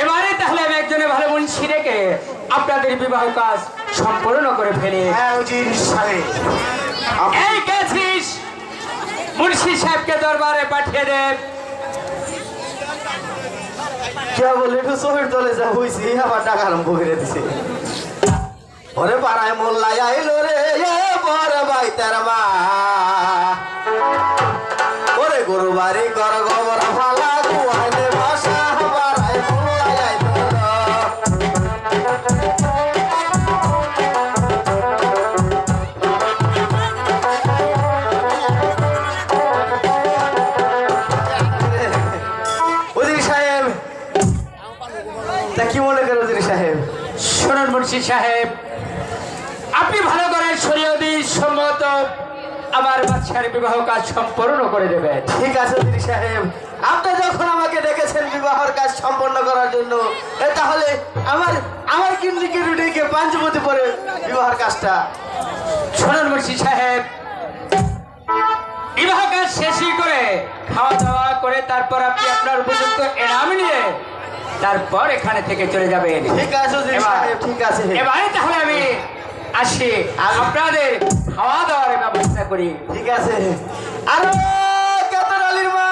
এবারে তাহলে আমি একজনের ভালো মুন্সি রেখে আপনাদের বিবাহ কাজ সম্পূর্ণ করে ফেলি। হ্যাঁ এই গেছিস মুন্সি সাহেবকে দরবারে পাঠিয়ে দেব কে বলে একটু চোখের তলে যা হইছি আবার টাকা আরম্ভ করে দিছে। ওরে পাড়ায় মোল্লাই আইলো রে বড় ভাই তার মা। ওরে গরু বাড়ি গোবর ফালা মুন্সি সাহেব আপনি ভালো করে শরীয়দি সম্মত আমার বাচ্চার বিবাহ কাজ সম্পূর্ণ করে দেবেন ঠিক আছে উজির সাহেব। আপনি যখন আমাকে দেখেছেন বিবাহের কাজ সম্পন্ন করার জন্য তাহলে আমার আমার কিন্দিকে রুটিকে পাঞ্চবতী পরে বিবাহের কাজটা। শুনুন মুন্সি সাহেব বিবাহ কাজ শেষই করে খাওয়া দাওয়া করে তারপর আপনি আপনার উপযুক্ত এনাম নিয়ে তারপর এখানে থেকে চলে যাবেন। ঠিক আছে এবার- সাহেব ঠিক আছে এবারে তাহলে আমি আসি। আপনাদের খাওয়া দাওয়ার ব্যবস্থা করি। ঠিক আছে। আরে কেতন আলীর মা!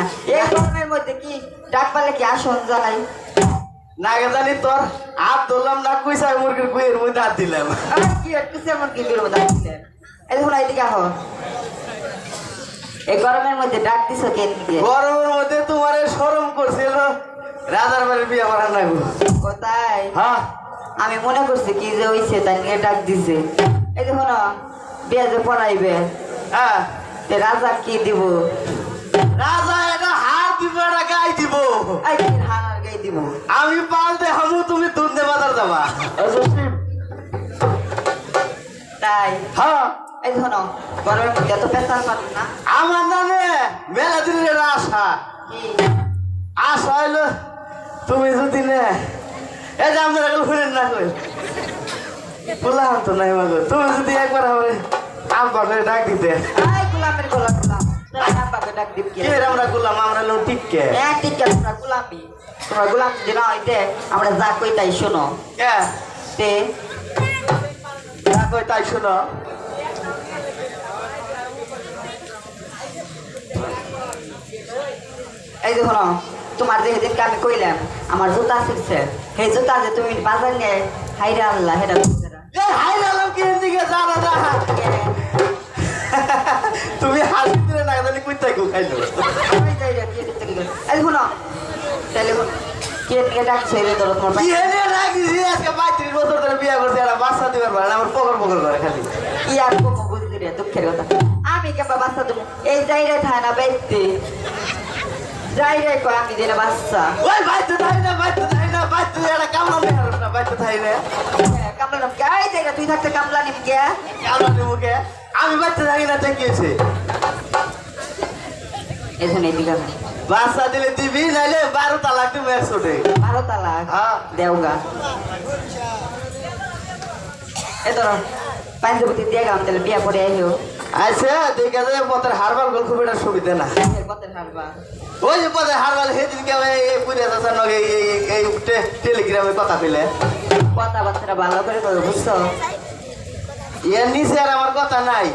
না। এই গরমের মধ্যে কি ডাক পালে কি আসন যায় না জানি তোর হাত ধরলাম না কুইসা মুরগির গুয়ের মধ্যে হাত দিলাম। কি একটু সেমন কি বেরোবো ডাকছিলেন এই দেখুন এইদিকে আহ। এই গরমের মধ্যে ডাক দিছ কেন গরমের মধ্যে তোমার সরম করছিল। রাজার বাড়ির বিয়ে করার না গো। কোথায়? হ্যাঁ। আমি মনে করছি কি যে হইছে তাই নিয়ে ডাক দিছে। এই দেখুন বিয়ে যে পড়াইবে। হ্যাঁ। রাজা কি দিব? রাজা এটা হার দিব এটা গাই দিব। এই কি হানার গাই দিব। আমি পালতে হামু তুমি দুধে বাজার যাবা। তাই? হ্যাঁ। এই দেখুন গরমের মধ্যে এত পেশাল পারুন না। আমার নামে মেলা দিনের আশা। কি? আশা হইল তুমি যদি নে এই যে আমরা এখন ঘুরেন না কই? বললাম তো নাই মাগো। তুমি যদি একবার আমার আব্বা করে ডাক দিতে। এই গোলামের গোলাম। আমরা করলাম আমরা লোক টিককে হ্যাঁ ঠিক তোমরা গোলামি তোমরা গোলাম যদি হইতে আমরা যা কই তাই শোনো। কে তে যা কই তাই শোনো। এই দেখো না, তোমার যে সেদিনকে আমি কইলাম আমার জুতা ছিঁড়ছে। সেই জুতা যে তুমি বাজার নিয়ে হাইরে আল্লাহ কি দিকে জানা যা খাইলো ওই জায়গা কে দেখতে গেল এই শুনো তাহলে কে কে ডাকছে রে তোর তোমার কি এনে রাখিস আজকে পঁয়ত্রিশ বছর ধরে বিয়ে করছে একটা বাচ্চা দিবার পারে আমার পকর পকর করে খালি কি আর কোনো বুঝলি রে দুঃখের কথা আমি কেবা বাচ্চা দেবো এই জায়গায় থাকে না বেচতে জায়গায় কয় আমি দিলে বাচ্চা ওই বাইতে থাই না বাইতে থাই না বাইতে একটা কামলা মেহার না বাইতে থাই না কামলা নাম কে এই জায়গা তুই থাকতে কামলা নিম কে কামলা মুখে আমি বাইতে থাকি না দেখিয়েছে এখানে এদিকে বাচ্চা দিলে দিবি নাইলে বারো তালাক তুমি একশোটে। বারো তালাক? হ্যাঁ। দেওগা। এ ধরো পাঞ্জাবতী দিয়ে গাম তাহলে বিয়া করে আইও আচ্ছা দেখে যায় পথের হারবার গল খুব একটা সুবিধা না। কত হারবা ওই যে পথে হারবার সেদিনকে এই পুরে যাচ্ছেন এই এই- টেলিগ্রামে কথা পেলে কথাবার্তা ভালো করো বুঝছ? এর নিচে আর আমার কথা নাই।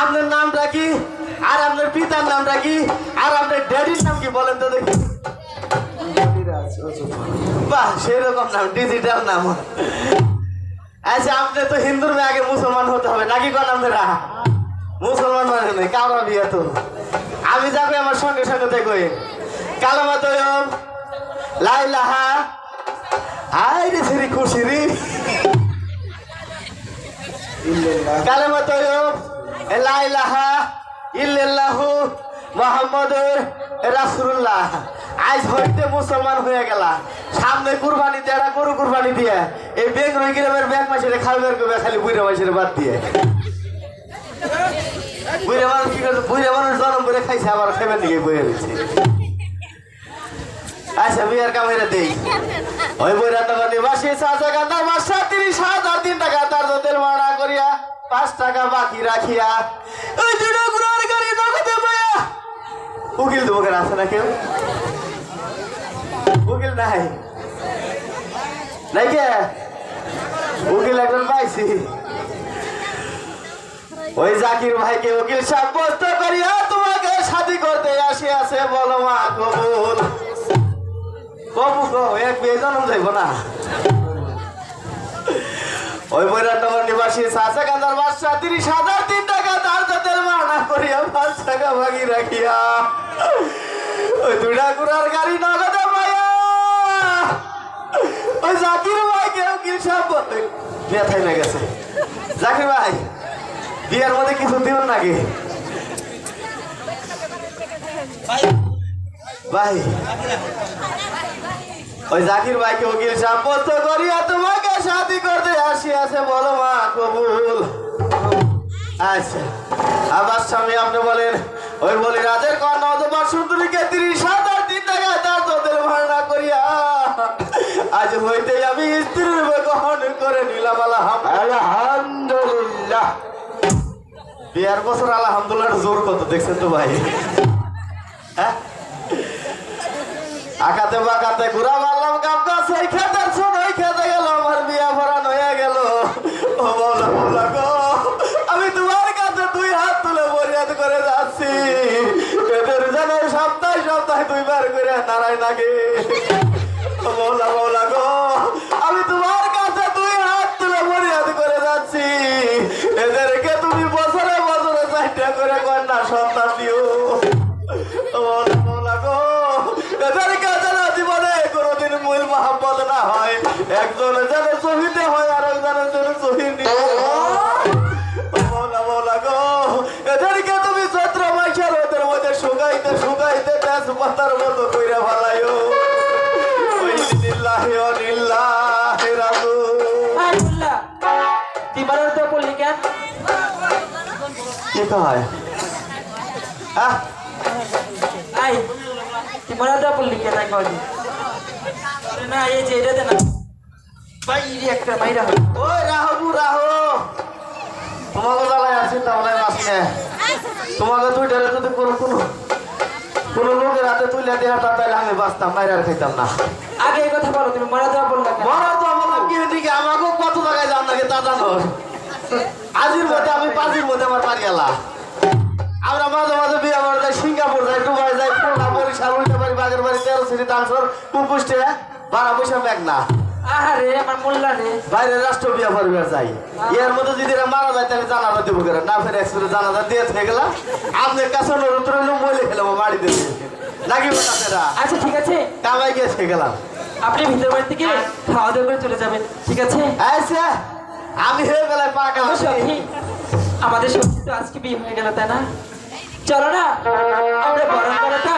আপনার নামটা কি? আর আপনার পিতার নামটা কি? আর আপনার ড্যাডির নাম কি বলেন তো দেখি। বাহ, সেরকম নাম ডিজিটাল নাম। আচ্ছা আপনি তো হিন্দুর মেয়ে, আগে মুসলমান হতে হবে। নাকি কোন আপনারা মুসলমান মানে নেই বিয়ে তো। আমি যাবে আমার সঙ্গে সঙ্গে দেখোই কালামা তো লাইলাহা হাই রে সেরি খুশি রে। কালামা তো লাইলাহা ইল্লাল্লাহু মোহাম্মদুর রাসূলুল্লাহ। আজ হইতে মুসলমান হয়ে গেলা। সামনে কুরবানি দেড়া গরু কুরবানি দিয়ে। এই বেগ রই গ্রামের ব্যাগ মাসের খাইবার করবে খালি বুড়া মাসের বাদ দিয়ে। বুড়া মানুষ কি করছে? বুড়া মানুষ জন্ম করে খাইছে, আবার খাইবার দিকে রয়েছে আচ্ছা বিয়ার কামেরা দেই। ওই বইরা তখন নিবাসী চাচা কান্দার মাসা তিরিশ হাজার, তিন টাকা তার তোদের মানা করিয়া পাঁচ টাকা বাকি রাখিয়া ওই দুটো পাইয়া উকিল কেন আছে না কেউ? উকিল নাই। নাই কে? উকিল একজন পাইছি। ওই জাকির ভাইকে উকিল সাব্যস্ত করিয়া তোমাকে শাদি করতে আসি আছে বলো মা, কবুল। কবু গো, এক বিয়ে জন্ম যাইব না। ওই বৈরাটনগর নিবাসী সাসা কান্দার বাদশা তিরিশ হাজার তিন টাকা তার তাদের মানা করিয়া পাঁচ টাকা ভাগি রাখিয়া। ওই দুইটা কুড়ার গাড়ি নগদে পাইয়া। ওই জাকির ভাই কেউ কি সব ব্যথাই না গেছে জাকির ভাই বিয়ের মধ্যে কিছু দিন নাকি? ভাই। ওই জাকির ভাইকে উকিল সাব্যস্ত করিয়া তোমাকে শাদি করতে আসি আছে বলো মা কবুল। আচ্ছা আবার স্বামী আপনি বলেন ওই বলি রাজের কন্যা অথবা সুন্দরীকে তিরিশ হাজার তিন টাকা তার তোদের ভাড়া করিয়া। আজ হইতে আমি স্ত্রীর গ্রহণ করে নিলাম আলহাম আলহামদুলিল্লাহ। বিয়ার বছর আলহামদুলিল্লাহ জোর কত, দেখছেন তো ভাই? হ্যাঁ? আকাতে বাকাতে ঘুরা মারলাম কাপকা সেই খেতের শোন ওই খেতে গেল, আমার বিয়া ভরান হয়ে গেল। ও বলা বলা গো, আমি তোমার কাছে দুই হাত তুলে বরিয়াদ করে যাচ্ছি। এদের যেন সপ্তাহে সপ্তাহে দুইবার করে নারায় নাগে ও বলা বলা গো। তেজ পাতার মতো কইরা ভালাইও ওই লিল্লাহি ও লিল্লাহি আল্লাহ তুই তো বললি কেন? কি কয়? হ্যাঁ আই তুই তো বললি কেন কদি না এই যে এটা না। বাইরে একটা মাইরা হয় ওই রাহবু রাহো। তোমাকে জ্বালায় আছি তাহলে আসলে তোমাকে দুইটারে যদি কোনো কোনো কোন লোকের হাতে তুলে দিয়ে তা তাহলে আমি বাঁচতাম বাইরে আর খাইতাম না। আগে এই কথা বলো তুমি মারা যাওয়া বললাম মারা যাওয়া বললাম কি দিকে আমাকে কত টাকায় যান নাকি তা জানোর আজির মধ্যে আমি পাঁচির মধ্যে আমার পারি গেলা। আমরা মাঝে মাঝে বিয়ে আমার যাই সিঙ্গাপুর যাই দুবাই যাই খুলনা বরিশাল উল্টে বাড়ি বাগের বাড়ি তেল সিটি তালসর কুপুষ্টে বারা পয়সা ব্যাগ না আরে আমার মোল্লা রে। বাইরে রাষ্ট্র বিয়া পরিবার যাই এর মধ্যে যদি মারা যায় তাহলে জানাজা দেবো করে না ফের এক্সপ্রে জানাজা দিয়ে থেকে গেলাম। আপনার কাছে অনুরোধ রইল মলে খেলাম বাড়ি দেবে আচ্ছা ঠিক আছে। কামাই গিয়ে থেকে গেলাম। আপনি ভিতর বাড়ি থেকে খাওয়া দাওয়া করে চলে যাবেন ঠিক আছে? আচ্ছা আমি হয়ে বেলায় পাকা সখী আমাদের সত্যি তো আজকে বিয়ে হয়ে গেল তাই না? চলো না আমরা বরণ করাটা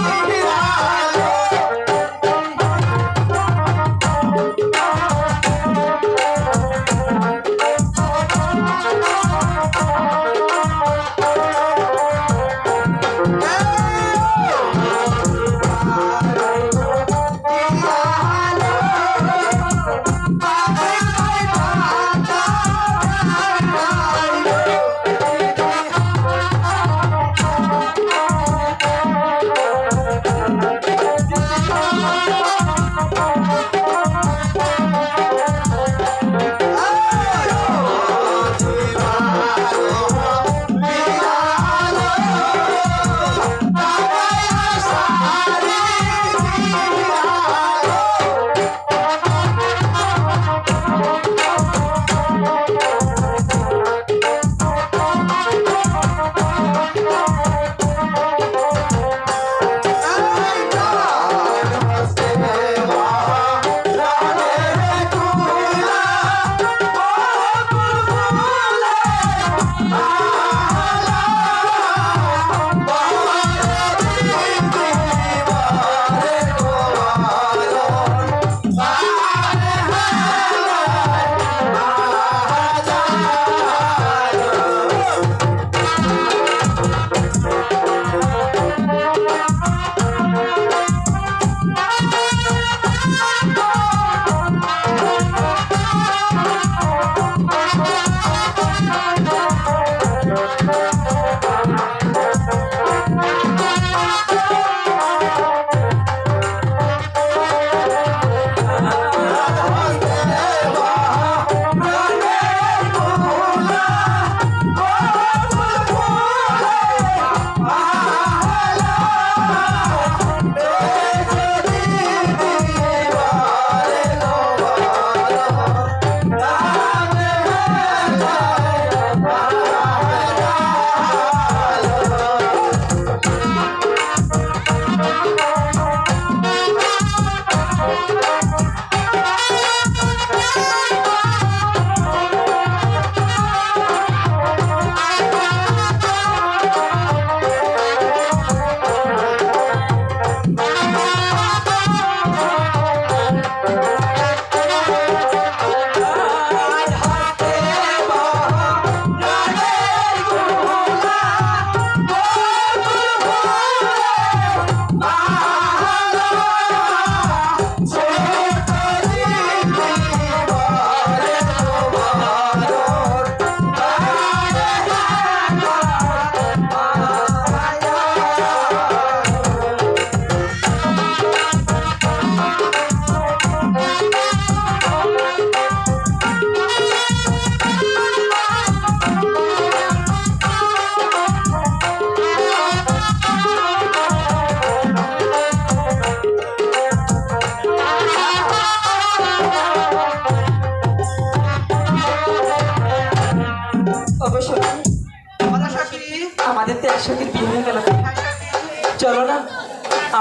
Thank you.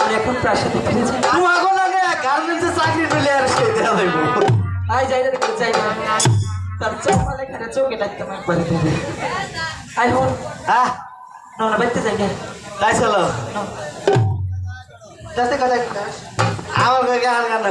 আমরা এখন প্রাসাদে ফিরে যাই তোমাকে লাগে গার্মেন্টসে চাকরি পেলে আর সেই দেওয়া দেবো আই যাই না দেখে যাই না। তার চপালে খানে চোখে লাগতো না একবার আই হন। হ্যাঁ না না বাইতে যাই না তাই চলো। না। আমার গান গান